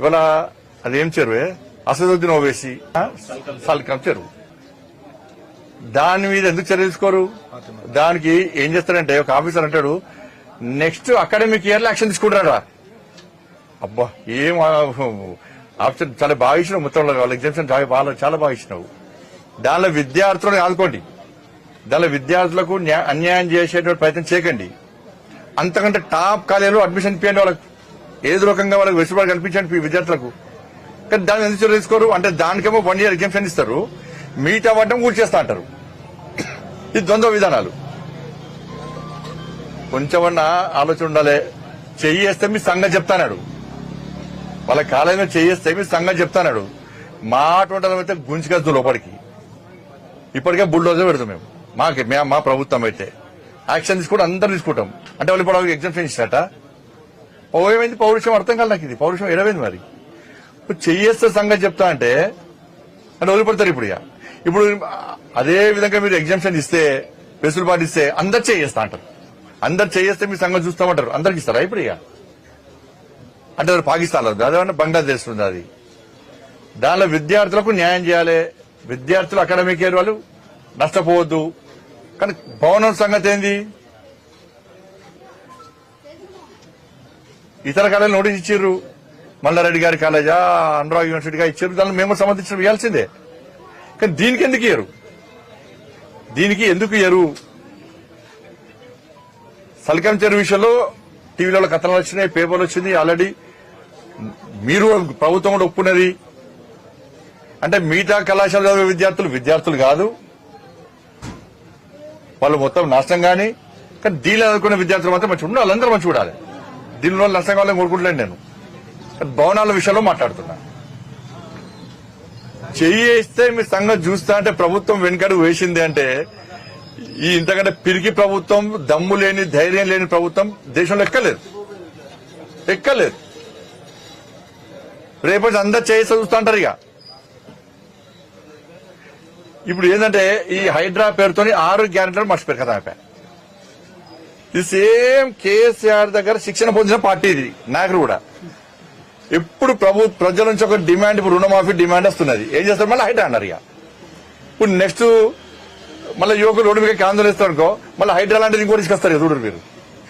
ఇవాళ అదేం చెరువే? అసదుద్దీన్ ఓవేసి సల్కం చెరువు. దాని మీద ఎందుకు చర్య తీసుకోరు? దానికి ఏం చేస్తారంటే ఒక ఆఫీసర్ అంటాడు నెక్స్ట్ అకాడమిక్ ఇయర్లో యాక్షన్ తీసుకుంటారా అబ్బా ఏం ఆప్షన్ చాలా బాగా ఇచ్చినావు మొత్తంలో వాళ్ళ ఎగ్జామ్షన్ చాలా బాగా చాలా బాగా ఇచ్చినావు. దానిలో విద్యార్థులను ఆదుకోండి. దానిలో విద్యార్థులకు అన్యాయం చేసేటువంటి ప్రయత్నం చేయకండి. అంతకంటే టాప్ కాలేజీలో అడ్మిషన్ ఇప్పియండి వాళ్ళకి. ఏదో రకంగా వాళ్ళకి వెసులుబాటు కల్పించండి విద్యార్థులకు. కానీ దాన్ని ఎందుకు తీసుకోరు? అంటే దానికేమో వన్ ఇయర్ ఎగ్జామ్షన్ ఇస్తారు మిగతా వాటం కూర్చేస్తా అంటారు. ఇది ద్వంద్వ విధానాలు. కొంచెమన్నా ఆలోచన ఉండాలి. చెయ్యేస్తే మీ సంఘం చెప్తానాడు. వాళ్ళ కాలేజీలో చేయిస్తే మీ సంఘం చెప్తానాడు. మా అటువంటి అయితే లోపలికి. ఇప్పటికే బుల్డోజర్ పెడతాం మేము. మాకి మేము మా ప్రభుత్వం అయితే. యాక్షన్ తీసుకుంటే అందరు తీసుకుంటాం. అంటే వాళ్ళు ఇప్పుడు ఎగ్జామ్షన్ ఇచ్చినట్ట. ఓ పౌరుషం అర్థం కాదు నాకు ఇది. పౌరుషం ఎడమైంది మరి. ఇప్పుడు చెయ్యేస్తే సంగతి చెప్తా అంటే అంటే వదిలిపెడతారు ఇప్పుడు ఇక. ఇప్పుడు అదే విధంగా మీరు ఎగ్జామ్షన్ ఇస్తే వెసులుబాటు ఇస్తే అందరు చేయేస్తా అంటారు. అందరు చేయేస్తే మీ సంగతి చూస్తామంటారు. అందరికి ఇస్తారా ఇప్పుడు ఇక? అంటే పాకిస్తాన్లో ఉంది. అదేమన్నా బంగ్లాదేశ్ ఉంది అది. దానిలో విద్యార్థులకు న్యాయం చేయాలి. విద్యార్థులు అకాడమిక్ ఇయర్ వాళ్ళు నష్టపోవద్దు. కానీ భవనం సంగతి ఏంది? ఇతర కాలేజీలు నోటీస్ ఇచ్చారు మల్లారెడ్డి గారి కాలేజా అనురాగ్ యూనివర్సిటీగా ఇచ్చారు దాన్ని మేము సంబంధించిన ఇవ్వాల్సిందే. కానీ దీనికి ఎందుకు ఇయ్యరు? దీనికి ఎందుకు ఇయ్యరు? సల్కం చెరువు విషయంలో టీవీలలో కథనాలు వచ్చినాయి పేపర్లు వచ్చింది ఆల్రెడీ. మీరు ప్రభుత్వం కూడా ఒప్పున్నది అంటే మిగతా కళాశాల చదివే విద్యార్థులు విద్యార్థులు కాదు. వాళ్ళు మొత్తం నాశనం కానీ కానీ దీనిలో అనుకునే విద్యార్థులు మాత్రం మంచి ఉండాలి. వాళ్ళందరూ మంచి చూడాలి దీనిలో నష్టం కావాలని కోరుకుంటలేను నేను. భవనాల విషయంలో మాట్లాడుతున్నా. చేయిస్తే మీ సంఘం చూస్తా అంటే ప్రభుత్వం వెనుకడు వేసింది అంటే ఈ ఇంతకంటే పిరికి ప్రభుత్వం దమ్ము లేని ధైర్యం లేని ప్రభుత్వం దేశంలో ఎక్కలేదు. ఎక్కలేదు. రేపటి అందరు చేసి చూస్తూ అంటారు ఇక. ఇప్పుడు ఏంటంటే ఈ హైడ్రా పేరుతోని ఆరు గ్యారెంటీలు మర్చిపోయారు కదా ఇది సేమ్ కేసీఆర్ దగ్గర శిక్షణ పొందిన పార్టీ ఇది నాకు కూడా. ఎప్పుడు ప్రభు ప్రజల నుంచి ఒక డిమాండ్ ఇప్పుడు రుణమాఫీ డిమాండ్ వస్తున్నది. ఏం చేస్తారు? మళ్ళీ హైడ్రా అన్నారు ఇక. ఇప్పుడు నెక్స్ట్ మళ్ళీ యువకులు రోడ్డు మీద ఆందోళన ఇస్తారనుకో మళ్ళీ హైడ్రా లాంటిది ఇంకోటి తీసుకొస్తారు చూడరు మీరు.